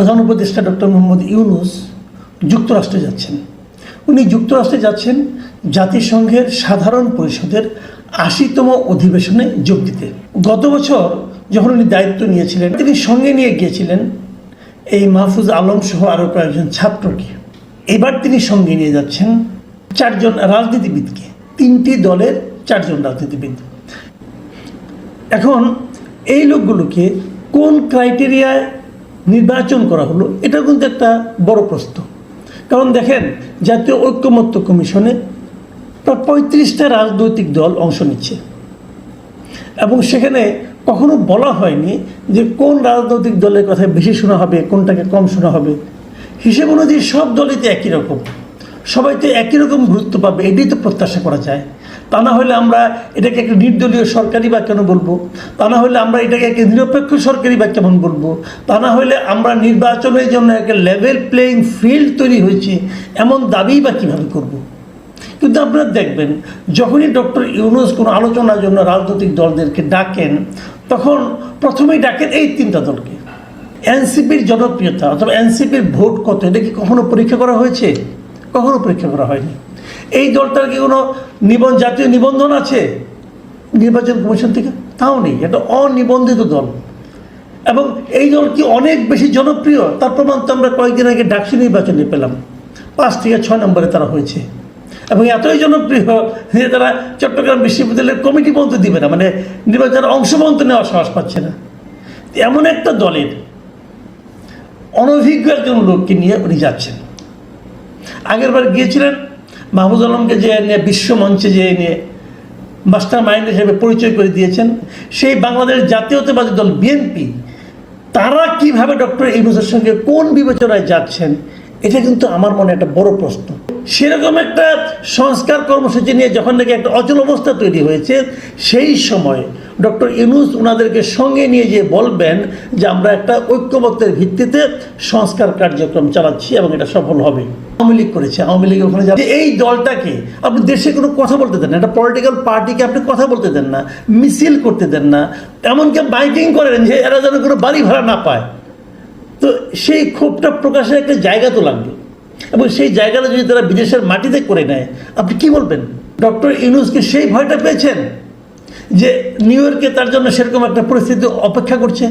প্রধান উপদেষ্টা ডক্টর মোহাম্মদ ইউনুস যুক্তরাষ্ট্রে যাচ্ছেন। উনি যুক্তরাষ্ট্রে যাচ্ছেন জাতিসংঘের সাধারণ পরিষদের আশিতম অধিবেশনে যোগ দিতে। গত বছর যখন উনি দায়িত্ব নিয়েছিলেন, তিনি সঙ্গে নিয়ে গিয়েছিলেন এই মাহফুজ আলম সহ আরও কয়েকজন ছাত্রকে। এবার তিনি সঙ্গে নিয়ে যাচ্ছেন চারজন রাজনীতিবিদকে। তিনটি দলের চারজন রাজনীতিবিদ। এখন এই লোকগুলোকে কোন ক্রাইটেরিয়ায় নির্বাচন করা হলো, এটা কিন্তু একটা বড় প্রশ্ন। কারণ দেখেন, জাতীয় ঐক্যমত্য কমিশনে প্রায় পঁয়ত্রিশটা রাজনৈতিক দল অংশ নিচ্ছে। এবং সেখানে কখনো বলা হয়নি যে কোন রাজনৈতিক দলের কথা বেশি শোনা হবে, কোনটাকে কম শোনা হবে। হিসেব অনুযায়ী সব দলই তো একই রকম। সবাই তো একই রকম গুরুত্ব পাবে, এটাই তো প্রত্যাশা করা যায়। তা না হলে আমরা এটাকে একটা নির্দলীয় সরকারি বা কেন বলব। তা না হলে আমরা এটাকে একটা নিরপেক্ষ সরকারি বা কেমন বলব। তা না হলে আমরা নির্বাচনের জন্য একটা লেভেল প্লেয়িং ফিল্ড তৈরি হয়েছে, এমন দাবি বা কীভাবে করব? কিন্তু আপনারা দেখবেন, যখনই ডক্টর ইউনুস কোনো আলোচনার জন্য রাজনৈতিক দলদেরকে ডাকেন, তখন প্রথমেই ডাকেন এই তিনটা দলকে। এনসিপির জনপ্রিয়তা অথবা এনসিপির ভোট কত, এটা কি কখনো পরীক্ষা করা হয়েছে? কখনো পরীক্ষা করা হয়নি। এই দলটার কি কোনো নিবন জাতীয় নিবন্ধন আছে? নির্বাচন কমিশন থেকে? তাও নেই। এটা অনিবন্ধিত দল। এবং এই দল কি অনেক বেশি জনপ্রিয়? তার প্রমাণ তো আমরা কয়েকদিন আগে ডাকসু নির্বাচনে পেলাম। পাঁচ থেকে ছয় নম্বরে তারা হয়েছে। এবং এতই জনপ্রিয় যে তারা চট্টগ্রাম বিশ্ববিদ্যালয়ের কমিটি পর্যন্ত দিবে না। মানে নির্বাচনের অংশ পর্যন্ত নেওয়ার সাহস পাচ্ছে না। এমন একটা দলের অনভিজ্ঞ একজন লোককে নিয়ে উনি যাচ্ছেন। আগেরবার গিয়েছিলেন মাহবুদ আলমকে যে নিয়ে, বিশ্ব মঞ্চে যে নিয়ে মাস্টার মাইন্ড হিসেবে পরিচয় করে দিয়েছেন, সেই বাংলাদেশ জাতীয়তাবাদী দল বিএনপি তারা কীভাবে ডক্টর ইউনুসের সঙ্গে কোন বিবেচনায় যাচ্ছেন, এটা কিন্তু আমার মনে একটা বড় প্রশ্ন। সেরকম একটা সংস্কার কর্মসূচি নিয়ে যখন নাকি একটা অচল অবস্থা তৈরি হয়েছে, সেই সময় ডক্টর ইউনুস ওনাদেরকে সঙ্গে নিয়ে যে বলবেন যে আমরা একটা ঐক্যমত্যের ভিত্তিতে সংস্কার কার্যক্রম চালাচ্ছি এবং এটা সফল হবে। আওয়ামী লীগ করেছে, আওয়ামী লীগ ওখানে যাবে। এই দলটাকে আপনি দেশে কোনো কথা বলতে দেন না, একটা পলিটিক্যাল পার্টিকে আপনি কথা বলতে দেন না, মিছিল করতে দেন না, এমনকি মাইকিং করেন যে এরা যেন কোনো বাড়ি ভাড়া না পায়। তো সেই ক্ষোভটা প্রকাশের একটা জায়গা তো লাগবে এবং সেই জায়গাটা যদি তারা বিদেশের মাটিতে করে নেয়, আপনি কি বলবেন? ডক্টর ইউনুসকে সেই ভয়টা পেয়েছেন যে নিউ ইয়র্কে তার জন্য সেরকম একটা পরিস্থিতি অপেক্ষা করছে?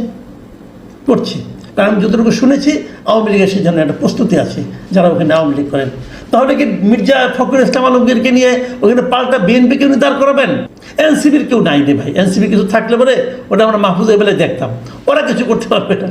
করছে। কারণ যতটুকু শুনেছি, আওয়ামী লীগের সেই জন্য একটা প্রস্তুতি আছে, যারা ওখানে আওয়ামী লীগ করেন। তাহলে কি মির্জা ফখরুল ইসলাম আলমগীরকে নিয়ে ওখানে পাল্টা বিএনপিকে উনি দাঁড় করাবেন? এনসিবির কেউ নাই রে ভাই। এনসিবি কিছু থাকলে পরে ওটা আমরা মাহফুজ এবেলে দেখতাম। ওরা কিছু করতে পারবে না।